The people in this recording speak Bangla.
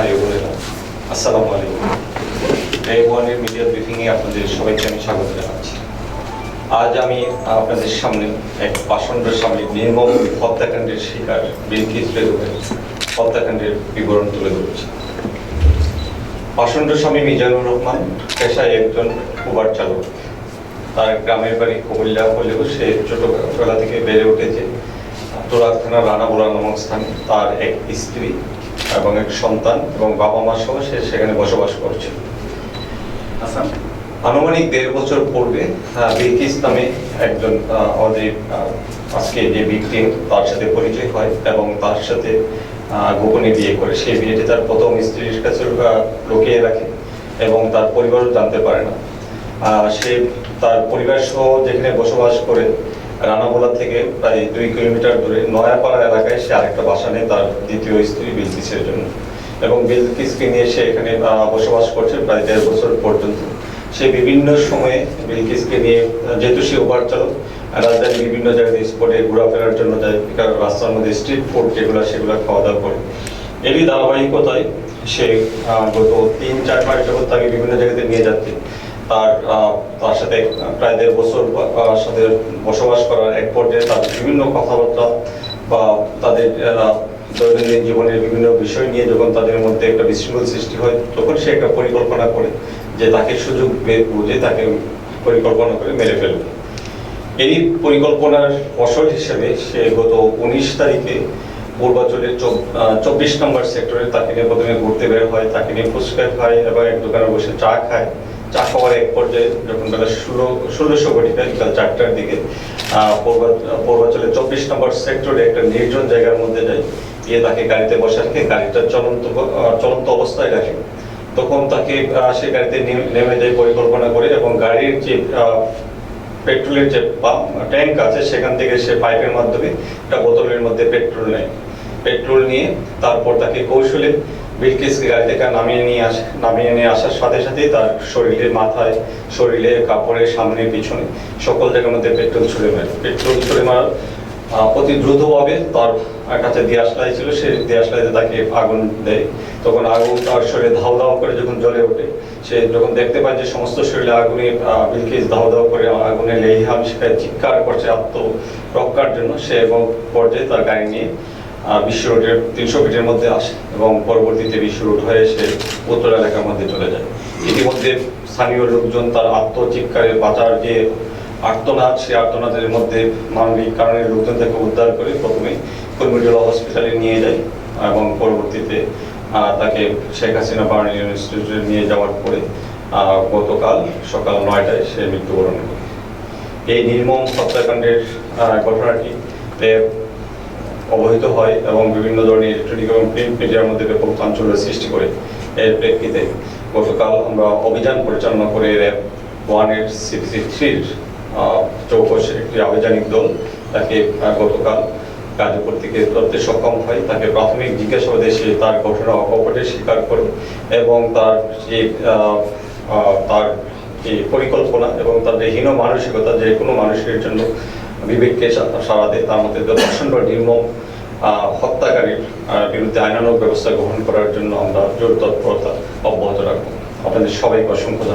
ভাই বোনেরা, আসসালামু আলাইকুম। ওয়ানের মিডিয়া ব্রিফিংয়ে আপনাদের সবাইকে আমি স্বাগত জানাচ্ছি। আজ আমি আপনাদের সামনে এক পাষণ্ড স্বামী নির্মম হত্যাকাণ্ডের শিকার বিলকিস বেগমের হত্যাকাণ্ডের বিবরণ তুলে ধরছি। পাষণ্ড স্বামী মিজানুর রহমান পেশায় একজন উবার চালক। তার গ্রামের বাড়ি কুমিল্লা হলেও সে ছোটবেলা থেকে বেড়ে উঠেছে। তোরাক থানার রানাবোড়া নামক স্থানে তার এক স্ত্রী এবং এক সন্তান এবং বাবা মা সহ সে সেখানে বসবাস করছে। আচ্ছা। আনুমানিক দেড় বছর পূর্বে বিলকিস নামে একজন আমাদের আজকে যে ভিকটিম তার সাথে পরিচয় হয় এবং তার সাথে গোপনে বিয়ে করে। সেই বিয়েটি তার প্রথম স্ত্রীর কাছে লুকিয়ে রাখে এবং তার পরিবারও জানতে পারে না। সে তার পরিবার সহ যেখানে বসবাস করে রানাবোলা থেকে প্রায় দুই কিলোমিটার দূরে নয়াপাড়া এলাকায় সে আরেকটা বাসা নেয় তার দ্বিতীয় স্ত্রী বিলকিসের জন্য এবং বিলকিসকে নিয়ে সে এখানে বসবাস করছে প্রায় দেড় বছর পর্যন্ত। সে বিভিন্ন সময়ে বিলকিসকে নিয়ে যেহেতু সে ওভার চালক, রাজধানীর বিভিন্ন জায়গায় স্পটে ঘোরাফেরার জন্য যায় রাস্তার মধ্যে স্ট্রিট ফুড যেগুলো, সেগুলো খাওয়া দাওয়া করে। এরই ধারাবাহিকতায় সে গত তিন চার মাস যখন তাকে বিভিন্ন যাচ্ছে তার তার সাথে প্রায় দেড় বছর সাথে বসবাস করার এক পর্যায়ে তার বিভিন্ন কথাবার্তা বা তাদের দৈনন্দিন জীবনের বিভিন্ন বিষয় নিয়ে যখন তাদের মধ্যে একটা বিশৃঙ্খল সৃষ্টি হয়, তখন সে একটা পরিকল্পনা করে যে তাকে সুযোগ বুঝে তাকে পরিকল্পনা করে মেরে ফেলবে। এই পরিকল্পনার ফসল হিসেবে সে গত উনিশ তারিখে পূর্বাঞ্চলের চব্বিশ নম্বর সেক্টরে তাকে নিয়ে প্রথমে ঘুরতে বের হয়, তাকে নিয়ে ফুচকা খায় এবং এক দোকানে বসে চা খায়। চা খাওয়ার এক পর্যায়ে যখন বেলা ষোলো ষোলোশো ঘটিকা বিকাল চারটার দিকে আহ, পূর্বা- চব্বিশ নম্বর সেক্টরে একটা নির্জন জায়গার মধ্যে যায় গিয়ে তাকে গাড়িতে বসে রাখে গাড়িটা চলন্ত চলন্ত অবস্থায় রাখে। তখন তাকে সে গাড়িতে নেমে- যায় পরিকল্পনা করে এবং গাড়ির যে পেট্রোলের যে পাম্প ট্যাঙ্ক আছে সেখান থেকে সে পাইপের মাধ্যমে একটা বোতলের মধ্যে পেট্রোল নেয়। পেট্রোল নিয়ে তারপর তাকে কৌশলে বিলকিসকে গাড়ি থেকে নামিয়ে নিয়ে আসে, নামিয়ে নিয়ে আসার সাথে সাথেই তার শরীরে, মাথায়, শরীরে, কাপড়ের সামনে, পিছনে সকল জায়গার মধ্যে পেট্রোল ছুড়ে মারে। পেট্রোল ছুড়ে মারার অতি দ্রুতভাবে তার কাছে দিয়াশলাই ছিল। সে দিয়াশলাইতে তাকে আগুন দেয়। তখন আগুন তার শরীরে ধাও ধাও করে যখন জ্বলে ওঠে, সে যখন দেখতে পায় যে সমস্ত শরীরে আগুনে বিলকিস ধাও ধাও করে আগুনে লেহিহাম শিখায় চিৎকার করছে আত্মরক্ষার জন্য, সে এবং পর্যায়ে তার গাড়ি নিয়ে বিশ্ব রোডের তিনশো ফিটের মধ্যে আসে এবং পরবর্তীতে বিশ্ব রোড হয়ে এসে উত্তর এলাকার মধ্যে চলে যায়। ইতিমধ্যে স্থানীয় লোকজন তার আত্মচিৎকারে বাঁচার যে আর্তনাদ, সেই আর্তনাদের মধ্যে মানবিক কারণে লোকজন তাকে উদ্ধার করে প্রথমে কর্মীটোলা হসপিটালে নিয়ে যায় এবং পরবর্তীতে তাকে শেখ হাসিনা বার্নিং ইনস্টিটিউটে নিয়ে যাওয়ার পরে গতকাল সকাল নয়টায় সে মৃত্যুবরণ করে। এই নির্মম হত্যাকাণ্ডের ঘটনাটি অবহিত হয় এবং বিভিন্ন ধরনের ইলেকট্রনিক এবং প্রিন্ট মিডিয়ার মধ্যে ব্যাপক চাঞ্চল্যের সৃষ্টি করে। এর প্রেক্ষিতে গতকাল আমরা অভিযান পরিচালনা করে র্যাব ওয়ানের সিপিসি থ্রির চৌকসের একটি আবেদনিক দল তাকে গতকাল গাজীপুর থেকে ধরতে সক্ষম হয়। তাকে প্রাথমিক জিজ্ঞাসাবাদে সে তার ঘটনা অকপটে স্বীকার করে এবং তার যে তার যে পরিকল্পনা এবং তার হীন মানসিকতা যে কোনো মানুষের জন্য বিবেককে সারা দেয় তার মধ্যে দর্শন বা নির্মম হত্যাকারীর বিরুদ্ধে আইনানুগ ব্যবস্থা গ্রহণ করার জন্য আমরা জোর তৎপরতা অব্যাহত রাখব আপনাদের সবাইকে অসংখ্য।